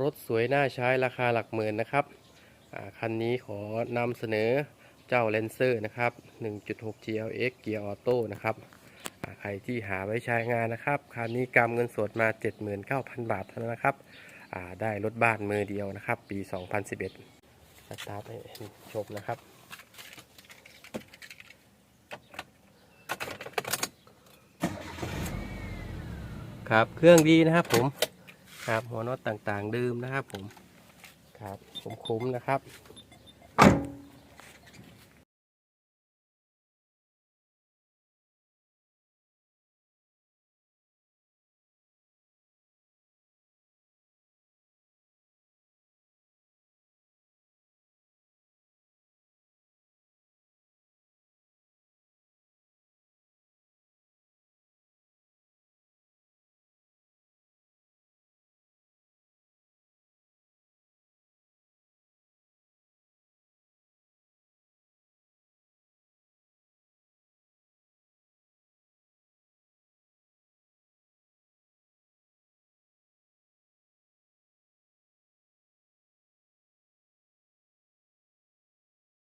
รถสวยน่าใช้ราคาหลักหมื่นนะครับคันนี้ขอนำเสนอเจ้าเลนเซอร์นะครับ 1.6 GLX เกียร์ออโต้นะครับใครที่หาไว้ใช้งานนะครับ คันนี้กำเงินสดมา 79,000 บาทเท่านั้นนะครับได้รถบ้านมือเดียวนะครับ ปี 2011สตาร์ทให้เห็นชมนะครับครับเครื่องดีนะครับผม ครับหัวน็อตต่างๆดื่มนะครับผมครับผมคุ้มนะครับ